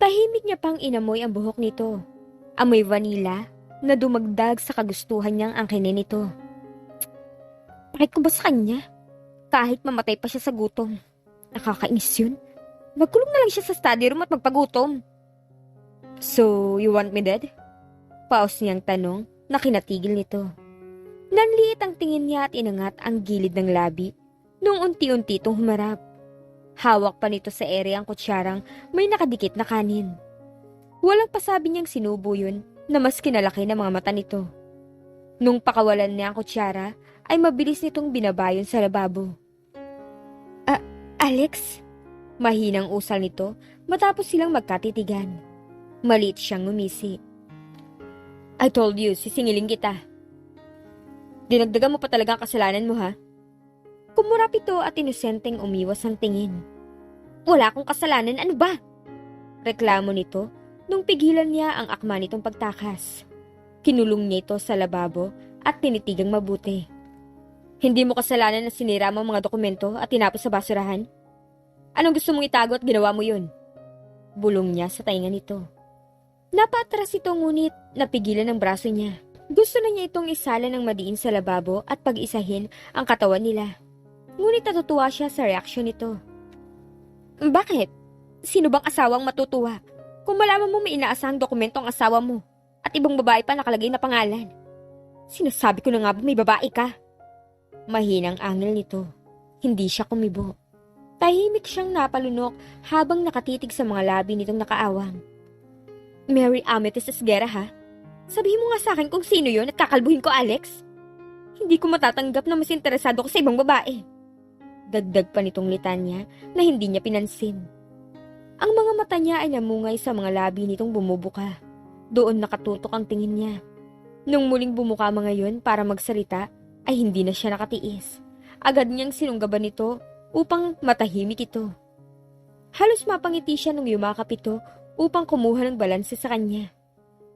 Tahimik niya pang inamoy ang buhok nito. Amoy vanilla na dumagdag sa kagustuhan niyang angkinin nito. Bakit ko ba sa kanya? Kahit mamatay pa siya sa gutom. Nakakainis yun. Magkulong na lang siya sa study room at magpagutom. So, you want me dead? Paus niyang tanong na kinatigil nito. Nanliit ang tingin niya at inangat ang gilid ng labi nung unti-unti itong humarap. Hawak pa nito sa ere ang kutsarang may nakadikit na kanin. Walang pasabi niyang sinubo yun na mas kinalaki ng mga mata nito. Nung pakawalan niya ang kutsara, ay mabilis nitong binabayon sa lababo. Ah, Alex? Mahinang usal nito matapos silang magkatitigan. Maliit siyang ngumisi. I told you, sisingilin kita. Dinagdagan mo pa talaga ang kasalanan mo ha? Kumurap ito at inosenteng umiwas ang tingin. Wala akong kasalanan, ano ba? Reklamo nito nung pigilan niya ang akma nitong pagtakas. Kinulong niya ito sa lababo at tinitigang mabuti. Hindi mo kasalanan na sinira mo mga dokumento at tinapos sa basurahan? Anong gusto mong itago at ginawa mo yun? Bulong niya sa tainga nito. Napatras ito ngunit napigilan ang braso niya. Gusto na niya itong isala ng madiin sa lababo at pag-isahin ang katawan nila. Ngunit natutuwa siya sa reaksyon nito. Bakit? Sino bang asawang matutuwa? Kung malaman mo may inaasahang dokumento ang asawa mo at ibang babae pa nakalagay na pangalan. Sinasabi ko na nga ba may babae ka? Mahinang angel nito. Hindi siya kumibo. Tahimik siyang napalunok habang nakatitig sa mga labi nitong nakaawang. Mary Amethyst Esguera ha? Sabihin mo nga sa akin kung sino yon at kakalbuhin ko Alex. Hindi ko matatanggap na mas interesado ko sa ibang babae. Dagdag pa nitong litanya na hindi niya pinansin. Ang mga mata niya ay namungay sa mga labi nitong bumubuka. Doon nakatutok ang tingin niya. Nung muling bumuka mga yun para magsalita, ay hindi na siya nakatiis. Agad niyang sinunggaban ito upang matahimik ito. Halos mapangiti siya nung yumakap ito upang kumuha ng balanse sa kanya.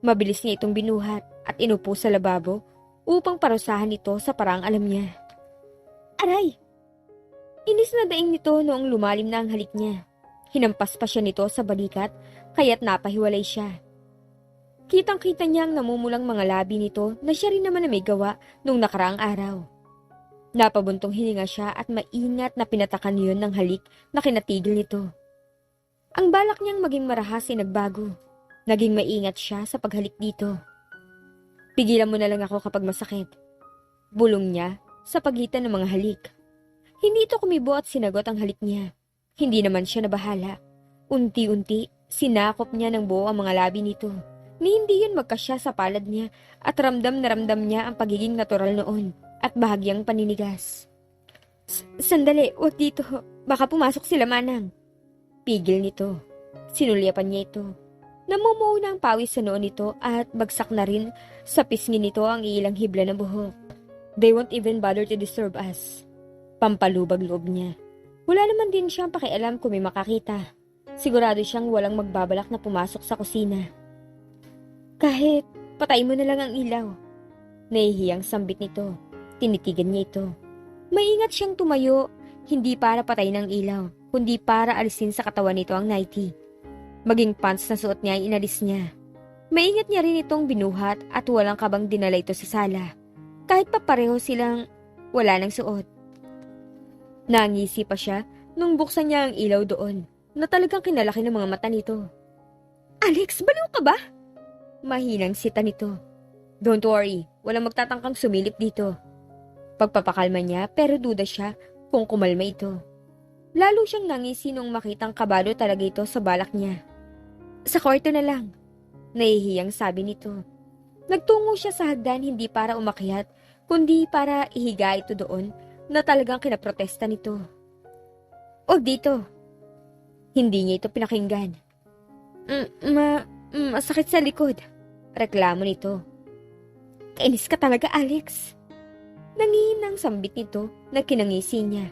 Mabilis niya itong binuhat at inupo sa lababo upang parusahan ito sa parang alam niya. Aray! Inis na daing nito noong lumalim na ang halik niya. Hinampas pa siya nito sa balikat kaya't napahiwalay siya. Kitang-kita niya ang namumulang mga labi nito na siya rin naman na may gawa nung nakaraang araw. Napabuntong hininga siya at maingat na pinatakan yun ng halik na kinatigil nito. Ang balak niyang maging marahas ay nagbago. Naging maingat siya sa paghalik dito. Pigilan mo na lang ako kapag masakit. Bulong niya sa pagitan ng mga halik. Hindi ito kumibo at sinagot ang halik niya. Hindi naman siya nabahala. Unti-unti, sinakop niya ng buo ang mga labi nito. Ni hindi yun magkasya sa palad niya at ramdam na ramdam niya ang pagiging natural noon at bahagyang paninigas. Sandali, wag dito. Baka pumasok sila manang. Pigil nito. Sinulyapan niya ito. Namumuo na ang pawis sa noon nito at bagsak na rin sa pisngi nito ang ilang hibla ng buhok. They won't even bother to disturb us. Pampalubag loob niya. Wala naman din siyang pakialam kung may makakita. Sigurado siyang walang magbabalak na pumasok sa kusina. Kahit patay mo na lang ang ilaw. Nahihiyang sambit nito. Tinitigan niya ito. Maingat siyang tumayo, hindi para patay ng ilaw, kundi para alisin sa katawan nito ang nightie. Maging pants na suot niya ay inalis niya. Maingat niya rin itong binuhat at walang kabang dinala ito sa sala. Kahit pa pareho silang wala nang suot. Nangisi pa siya nung buksan niya ang ilaw doon na talagang kinalaki ng mga mata nito. Alex, baliw ka ba? Mahinang sita nito. Don't worry, walang magtatangkang sumilip dito. Pagpapakalma niya pero duda siya kung kumalma ito. Lalo siyang nangisi nung makitang kabalo talaga ito sa balak niya. Sa kwarto na lang. Nahihiyang sabi nito. Nagtungo siya sa hagdan hindi para umakyat, kundi para ihiga ito doon na talagang kinaprotesta nito. O dito. Hindi niya ito pinakinggan. Mm, ma, mm, masakit sa likod. Reklamo nito. Kainis ka talaga, Alex. Nangihinang sambit nito na kinangisi niya.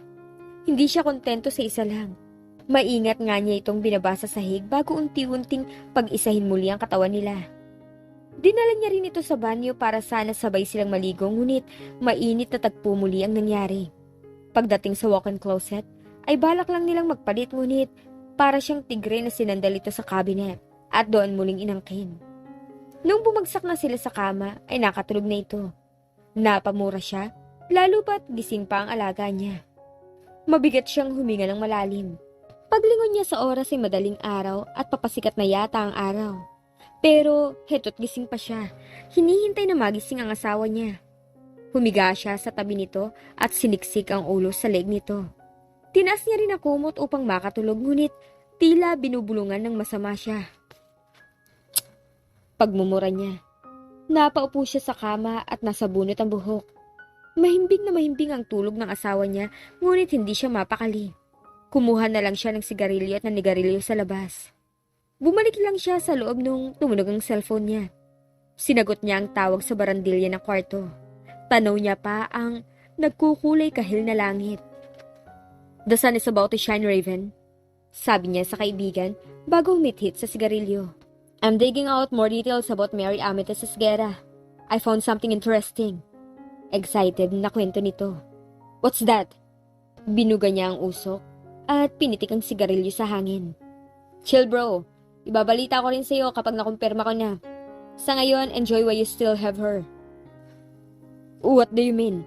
Hindi siya kontento sa isa lang. Maingat nga niya itong binabasa sa hig bago unti-unting pag-isahin muli ang katawan nila. Dinala niya rin ito sa banyo para sana sabay silang maligo ngunit mainit na tagpo muli ang nangyari. Pagdating sa walk-in closet, ay balak lang nilang magpalit ngunit Para siyang tigre na sinandal ito sa cabinet at doon muling inangkin. Nung bumagsak na sila sa kama ay nakatulog na ito. Napamura siya, lalo pat gising pa ang alaga niya. Mabigat siyang huminga ng malalim. Paglingon niya sa oras ay madaling araw at papasikat na yata ang araw. Pero heto't gising pa siya. Hinihintay na magising ang asawa niya. Humiga siya sa tabi nito at siniksik ang ulo sa leg nito. Tinaas niya rin ang kumot upang makatulog ngunit tila binubulungan ng masama siya. Pagmumura niya. Napaupo siya sa kama at nasa bunot ang buhok. Mahimbing na mahimbing ang tulog ng asawa niya ngunit hindi siya mapakali. Kumuha na lang siya ng sigarilyo at nanigarilyo sa labas. Bumalik lang siya sa loob nung tumunog ang cellphone niya. Sinagot niya ang tawag sa barandilya ng kwarto. Tanaw niya pa ang nagkukulay kahil na langit. The sun is about to shine, Raven. Sabi niya sa kaibigan bago umithit sa sigarilyo. I'm digging out more details about Mary Amethyst Esguera. I found something interesting. Excited na kwento nito. What's that? Binuga niya ang usok at pinitik ang sigarilyo sa hangin. Chill bro, Ibabalita ko rin sa'yo kapag nakumpirma ko na. Sa ngayon, enjoy while you still have her. What do you mean?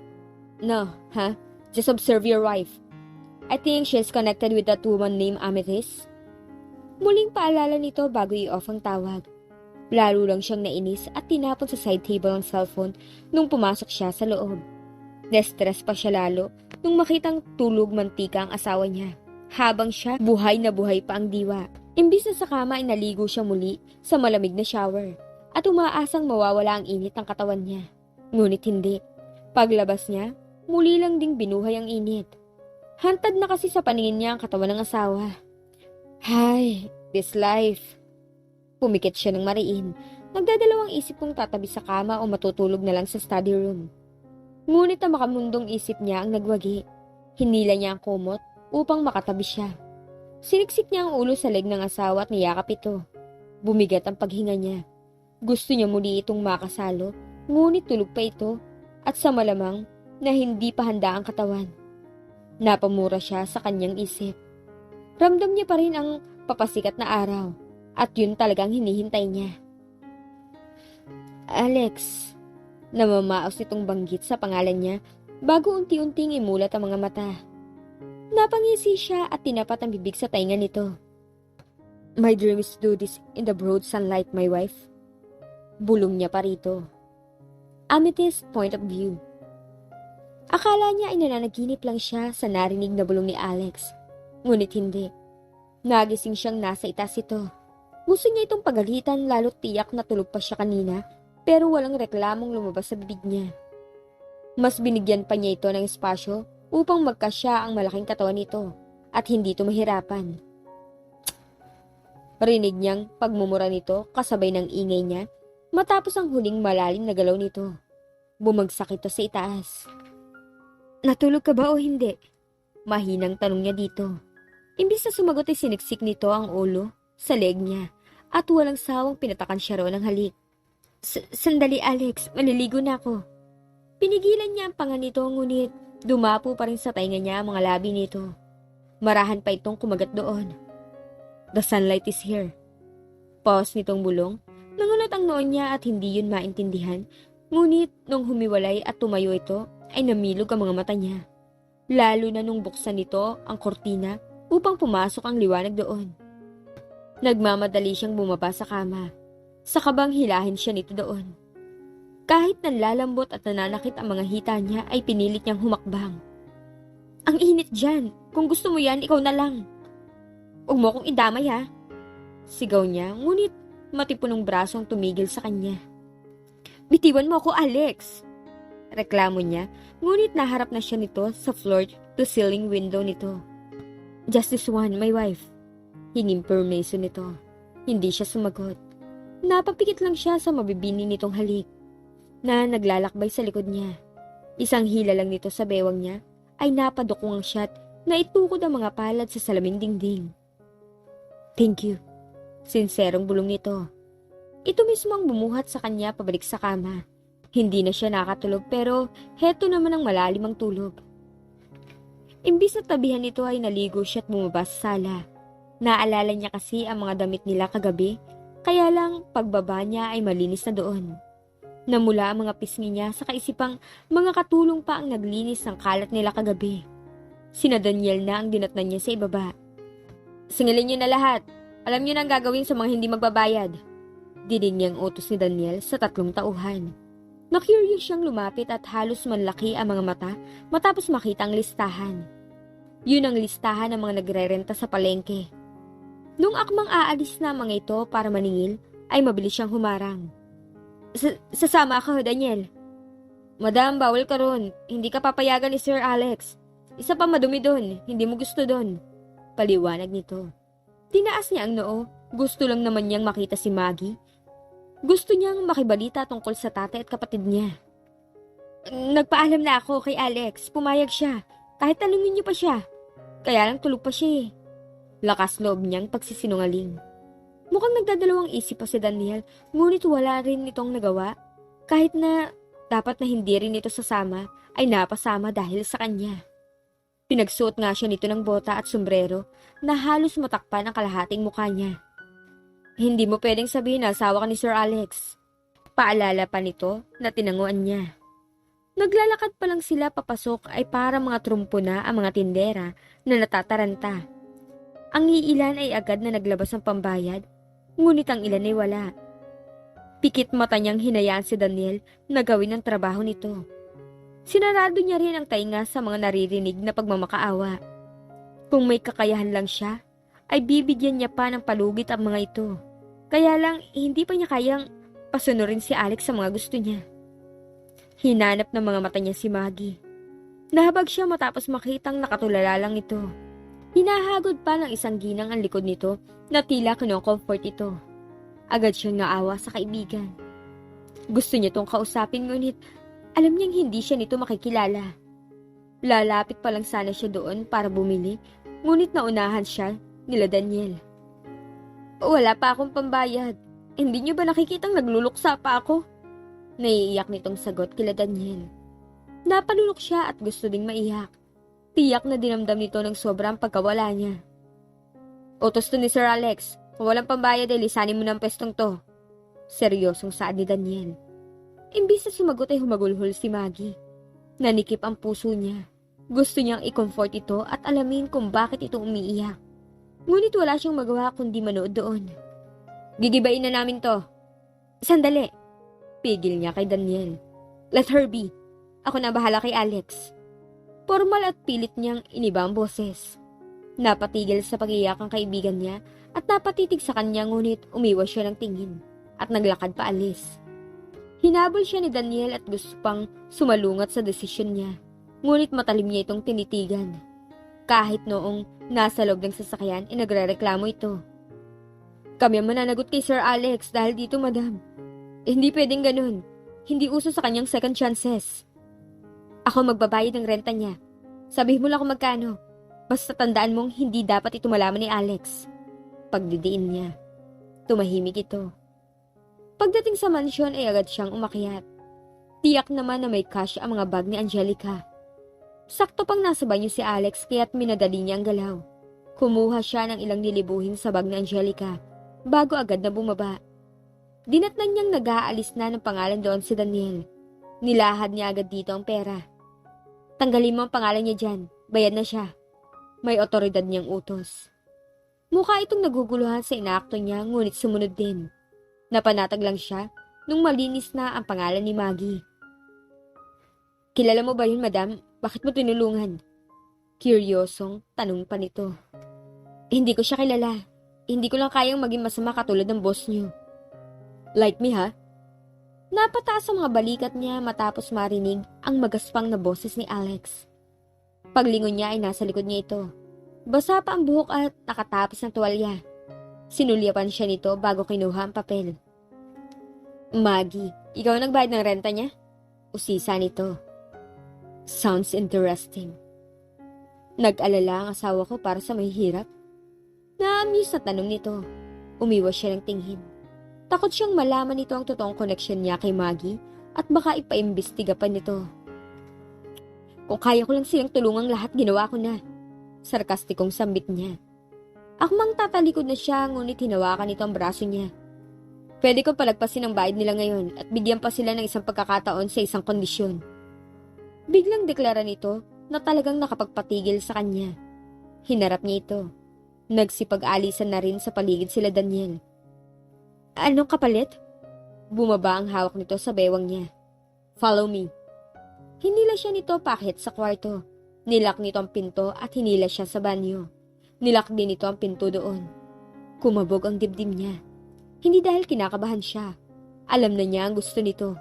No, huh? Just observe your wife. I think she's connected with that woman named Amethyst. Muling paalala nito bago i-off ang tawag. Lalo lang siyang nainis at tinapon sa side table ang cellphone nung pumasok siya sa loob. Nestress pa siya lalo nung makitang tulog mantika ang asawa niya. Habang siya, buhay na buhay pa ang diwa. Imbis na sa kama ay naligo siya muli sa malamig na shower at umaasang mawawala ang init ng katawan niya. Ngunit hindi. Paglabas niya, muli lang ding binuhay ang init. Hantad na kasi sa paningin niya ang katawan ng asawa. Hay, this life. Pumikit siya ng mariin. Nagdadalawang isip kung tatabi sa kama o matutulog na lang sa study room. Ngunit ang makamundong isip niya ang nagwagi. Hinila niya ang kumot upang makatabi siya. Siniksik niya ang ulo sa leg ng asawa at niyakap ito. Bumigat ang paghinga niya. Gusto niya muli itong makasalo, ngunit tulog pa ito at sa malamang na hindi pa handa ang katawan. Napamura siya sa kanyang isip. Ramdam niya pa rin ang papasikat na araw at yun talagang hinihintay niya. Alex, namamaos itong banggit sa pangalan niya bago unti-unting imulat ang mga mata. Napangisi siya at tinapat ang bibig sa tainga nito. My dream is to do this in the broad sunlight, my wife. Bulong niya pa rito. Amethyst point of view. Akala niya ay nananaginip lang siya sa narinig na bulong ni Alex. Ngunit hindi. Nagising siyang nasa itas ito. Gusto niya itong pagalitan lalo't tiyak na tulog pa siya kanina pero walang reklamong lumabas sa bibig niya. Mas binigyan pa niya ito ng espasyo upang magkasya ang malaking katawan nito at hindi ito mahirapan. Rinig niyang pagmumura nito kasabay ng ingay niya matapos ang huling malalim na galaw nito. Bumagsak ito sa itaas. Natulog ka ba o hindi? Mahinang tanong niya dito. Imbis na sumagot ay siniksik nito ang ulo sa leg niya at walang sawang pinatakan siya roon ng halik. Sandali Alex, maliligo na ako. Pinigilan niya ang panga nito ngunit dumapo pa rin sa tainga niya ang mga labi nito. Marahan pa itong kumagat doon. The sunlight is here. Pause nitong bulong. Nangunot ang noon niya at hindi yun maintindihan. Ngunit nung humiwalay at tumayo ito, ay namilog ang mga mata niya. Lalo na nung buksan nito ang kortina upang pumasok ang liwanag doon. Nagmamadali siyang bumaba sa kama. Sa kabang hilahin siya nito doon. Kahit nanlalambot at nananakit ang mga hita niya ay pinilit niyang humakbang. Ang init dyan. Kung gusto mo yan, ikaw na lang. Huwag mo akong idamay ha. Sigaw niya, ngunit matipunong braso ang tumigil sa kanya. Bitiwan mo ako, Alex! Reklamo niya, ngunit naharap na siya nito sa floor-to-ceiling window nito. Just this one, my wife. Hinging permission nito. Hindi siya sumagot. Napapikit lang siya sa mabibini nitong halik na naglalakbay sa likod niya. Isang hila lang nito sa bewang niya ay napadukong ang shot na itukod ang mga palad sa salaming dingding. Thank you. Sinserong bulong nito. Ito mismo ang bumuhat sa kanya pabalik sa kama. Hindi na siya nakatulog pero heto naman ang malalim ang tulog. Imbis na tabihan nito ay naligo siya at bumaba sa sala. Naalala niya kasi ang mga damit nila kagabi, kaya lang pagbaba niya ay malinis na doon. Namula ang mga pisngi niya sa kaisipang mga katulong pa ang naglinis ng kalat nila kagabi. Sina Daniel na ang dinatnan niya sa ibaba. Singilin niyo na lahat. Alam niyo na ang gagawin sa mga hindi magbabayad. Dinig niyang utos ni Daniel sa tatlong tauhan. Na-curious siyang lumapit at halos manlaki ang mga mata matapos makita ang listahan. Yun ang listahan ng mga nagrerenta sa palengke. Nung akmang aalis na mga ito para maningil, ay mabilis siyang humarang. "Sa- Sasama ako, Daniel. Madam, bawal ka ron. Hindi ka papayagan ni Sir Alex. Isa pa madumi doon. Hindi mo gusto doon. Paliwanag nito. Tinaas niya ang noo. Gusto lang naman niyang makita si Maggie. Gusto niyang makibalita tungkol sa tatay at kapatid niya. Nagpaalam na ako kay Alex. Pumayag siya. Kahit tanungin niyo pa siya. Kaya lang tulog pa siya eh. Lakas loob niyang pagsisinungaling. Mukhang nagdadalawang isip pa si Daniel, ngunit wala rin itong nagawa. Kahit na dapat na hindi rin ito sasama, ay napasama dahil sa kanya. Pinagsuot nga siya nito ng bota at sombrero na halos matakpan ang kalahating mukha niya. Hindi mo pwedeng sabihin na asawa ka ni Sir Alex. Paalala pa nito na tinanguan niya. Naglalakad pa lang sila papasok ay para mga trumpo na ang mga tindera na natataranta. Ang iilan ay agad na naglabas ng pambayad, ngunit ang ilan ay wala. Pikit mata niyang hinayaan si Daniel na gawin ang trabaho nito. Sinarado niya rin ang tainga sa mga naririnig na pagmamakaawa. Kung may kakayahan lang siya, ay bibigyan niya pa ng palugit ang mga ito. Kaya lang, hindi pa niya kayang pasunurin si Alex sa mga gusto niya. Hinanap ng mga mata niya si Maggie. Nahabag siya matapos makitang nakatulala lang ito. Hinahagod pa ng isang ginang ang likod nito na tila kinocomfort ito. Agad siyang naawa sa kaibigan. Gusto niya tong kausapin ngunit alam niyang hindi siya nito makikilala. Lalapit pa lang sana siya doon para bumili, ngunit naunahan siya nila Daniel. Wala pa akong pambayad. Hindi niyo ba nakikitang nagluluksa pa ako? Naiiyak nitong sagot kila Daniel. Napalulok siya at gusto ding maiyak. Tiyak na dinamdam nito ng sobrang pagkawala niya. Utos to ni Sir Alex. Kung walang pambayad ay lisanin mo ng pestong to. Seryosong saad ni Daniel. Imbis na sumagot ay humagulhol si Maggie. Nanikip ang puso niya. Gusto niyang i-comfort ito at alamin kung bakit ito umiiyak. Ngunit wala siyang magawa kundi manood doon. Gigibain na namin to. Sandali. Pigil niya kay Daniel. Let her be. Ako na bahala kay Alex. Formal at pilit niyang iniba ang boses. Napatigil sa pag-iyak ang kaibigan niya at napatitig sa kanya ngunit umiwas siya ng tingin at naglakad pa alis. Hinabol siya ni Daniel at gusto pang sumalungat sa desisyon niya. Ngunit matalim niya itong tinitigan. Kahit noong nasa loob ng sasakyan, inagre-reklamo ito. Kami ang mananagot kay Sir Alex dahil dito, madam. Eh, hindi pwedeng ganun. Hindi uso sa kanyang second chances. Ako magbabayad ng renta niya. Sabihin mo lang kung magkano. Basta tandaan mong hindi dapat ito malaman ni Alex. Pagdidiin niya. Tumahimik ito. Pagdating sa mansyon ay agad siyang umakyat. Tiyak naman na may cash ang mga bag ni Angelica. Sakto pang nasa banyo si Alex kaya't minadali niya ang galaw. Kumuha siya ng ilang nilibuhin sa bag ni Angelica bago agad na bumaba. Dinatnan niyang nag-aalis na ng pangalan doon si Daniel. Nilahad niya agad dito ang pera. Tanggalin mo ang pangalan niya dyan. Bayad na siya. May otoridad niyang utos. Mukha itong naguguluhan sa inaakto niya ngunit sumunod din. Napanatag lang siya nung malinis na ang pangalan ni Maggie. Kilala mo ba yun, madam? Bakit mo tinulungan? Curyosong tanong pa nito. Hindi ko siya kilala. Hindi ko lang kayang maging masama katulad ng boss niyo. Like me, ha? Napataas ang mga balikat niya matapos marinig ang magaspang na boses ni Alex. Paglingon niya ay nasa likod niya ito. Basa pa ang buhok at nakatapis ng tuwalya. Sinulyapan siya nito bago kinuha ang papel. Maggie, ikaw ang nagbayad ng renta niya? Usisa nito. Sounds interesting. Nag-alala ang asawa ko para sa mahihirap? Na-amuse na tanong nito. Umiwas siya ng tingin. Takot siyang malaman nito ang totoong connection niya kay Maggie at baka ipaimbestiga pa nito. Kung kaya ko lang silang tulungang lahat, ginawa ko na. Sarkastikong sambit niya. Akmang tatalikod na siya ngunit hinawakan nito ang braso niya. Pwede ko palagpasin ang bayad nila ngayon at bigyan pa sila ng isang pagkakataon sa isang kondisyon. Biglang deklara nito na talagang nakapagpatigil sa kanya. Hinarap niya ito. Nagsipag-alisan na rin sa paligid sila Daniel. Anong kapalit? Bumaba ang hawak nito sa bewang niya. Follow me. Hinila siya nito pakit sa kwarto. Nilak nito ang pinto at hinila siya sa banyo. Nilak din nito ang pinto doon. Kumabog ang dibdib niya. Hindi dahil kinakabahan siya. Alam na niya ang gusto nito.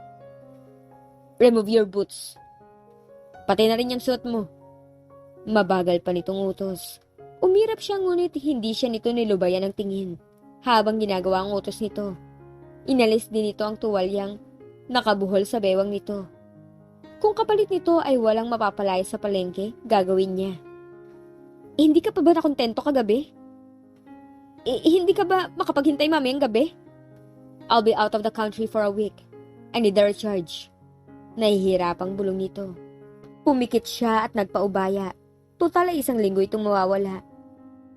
Remove your boots. Pati na rin yung suot mo. Mabagal pa nitong utos. Umirap siya ngunit hindi siya nito nilubayan ng tingin. Habang ginagawa ang utos nito. Inalis din nito ang tuwalyang nakabuhol sa bewang nito. Kung kapalit nito ay walang mapapalaya sa palengke, gagawin niya. Eh, hindi ka pa ba nakontento kagabi? Eh, hindi ka ba makapaghintay mamayang gabi? I'll be out of the country for a week. I need a recharge. Nahihirapang bulong nito. Pumikit siya at nagpaubaya. Total ay isang linggo itong mawawala.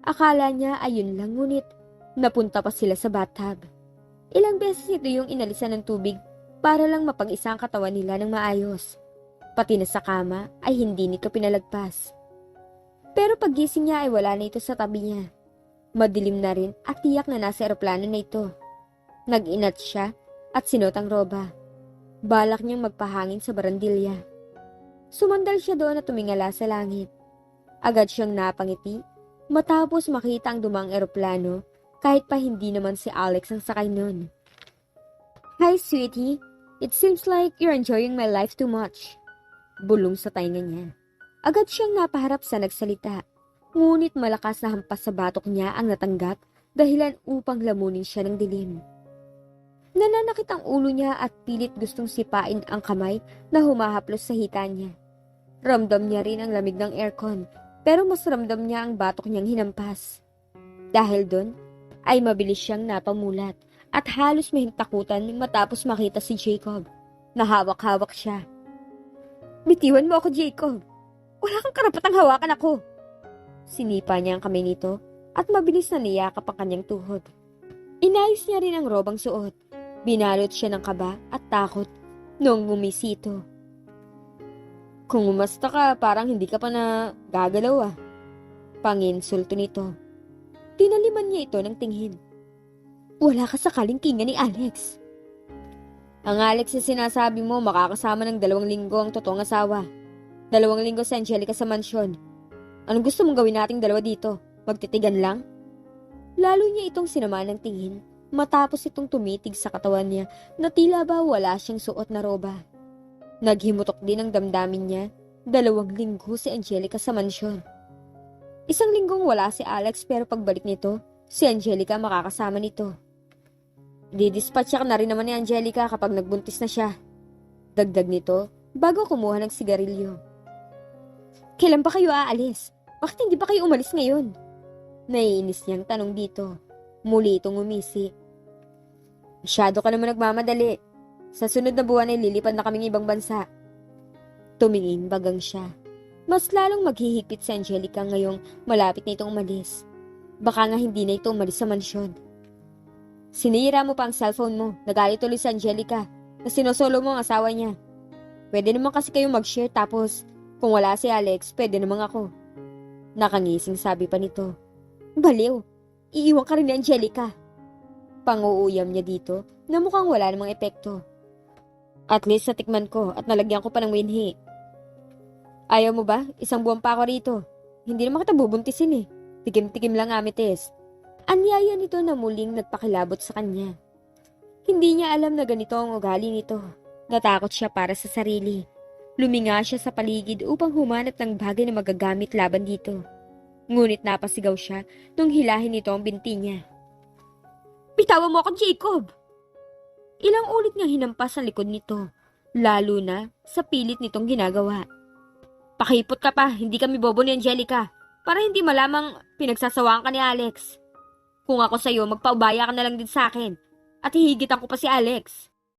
Akala niya ayun lang ngunit napunta pa sila sa bathtub. Ilang beses ito yung inalisan ng tubig para lang mapag-isa ang katawan nila ng maayos. Pati na sa kama ay hindi nito pinalagpas. Pero paggising niya ay wala na ito sa tabi niya. Madilim na rin at tiyak na nasa eroplano na ito. Nag-inat siya at sinot ang roba. Balak niyang magpahangin sa barandilya. Sumandal siya doon at tumingala sa langit. Agad siyang napangiti matapos makita ang dumang eroplano kahit pa hindi naman si Alex ang sakay nun. Hi, sweetie. It seems like you're enjoying my life too much. Bulong sa tainga niya. Agad siyang napaharap sa nagsalita. Ngunit malakas na hampas sa batok niya ang natanggap dahilan upang lamunin siya ng dilim. Nananakit ang ulo niya at pilit gustong sipain ang kamay na humahaplos sa hita niya. Ramdam niya rin ang lamig ng aircon pero mas ramdam niya ang batok niyang hinampas. Dahil doon, ay mabilis siyang napamulat at halos mahintakutan matapos makita si Jacob. Nahawak-hawak siya. Bitiwan mo ako, Jacob. Wala kang karapatang hawakan ako. Sinipa niya ang kamay nito at mabilis na niyakap ang kanyang tuhod. Inayos niya rin ang robang suot. Binalot siya ng kaba at takot noong gumisito. Kung umasta ka, parang hindi ka pa na gagalaw ah. Panginsulto nito. Tinaliman niya ito ng tingin. Wala ka sa kalingkingan ni Alex. Ang Alex na sinasabi mo makakasama ng dalawang linggo ang totoong asawa. Dalawang linggo sa Angelica sa mansyon. Anong gusto mong gawin nating dalawa dito? Magtitigan lang? Lalo niya itong sinama ng tingin matapos itong tumitig sa katawan niya na tila ba wala siyang suot na roba. Naghimutok din ang damdamin niya dalawang linggo si Angelica sa mansyon. Isang linggong wala si Alex pero pagbalik nito, si Angelica makakasama nito. Didispatcha ka na rin naman ni Angelica kapag nagbuntis na siya. Dagdag nito bago kumuha ng sigarilyo. Kailan pa kayo aalis? Bakit hindi pa kayo umalis ngayon? Naiinis niyang tanong dito. Muli itong umisi. Masyado ka naman nagmamadali. Sa sunod na buwan ay lilipad na kaming ibang bansa. Tumingin bagang siya. Mas lalong maghihigpit si Angelica ngayong malapit na itong umalis. Baka nga hindi na ito umalis sa mansyon. Sinira mo pa ang cellphone mo. Nagalit tuloy si Angelica na sinosolo mo ang asawa niya. Pwede naman kasi kayong mag-share tapos kung wala si Alex, pwede naman ako. Nakangising sabi pa nito. Baliw, iiwan ka rin ni Angelica. Panguuyam niya dito na mukhang wala namang epekto. At least natikman ko at nalagyan ko pa ng winhi. Ayaw mo ba? Isang buwan pa ako rito. Hindi naman kita bubuntisin eh. Tikim-tikim lang amethyst. Anyaya nito na muling nagpakilabot sa kanya. Hindi niya alam na ganito ang ugali nito. Natakot siya para sa sarili. Luminga siya sa paligid upang humanap ng bagay na magagamit laban dito. Ngunit napasigaw siya nung hilahin nito ang binti niya. Bitawan mo ako, Jacob! Ilang ulit niyang hinampas ang likod nito, lalo na sa pilit nitong ginagawa. Pakipot ka pa, hindi kami bobo ni Angelica, para hindi malamang pinagsasawaan ka ni Alex. Kung ako sa'yo, magpaubaya ka na lang din sa akin, at hihigitan ko pa si Alex.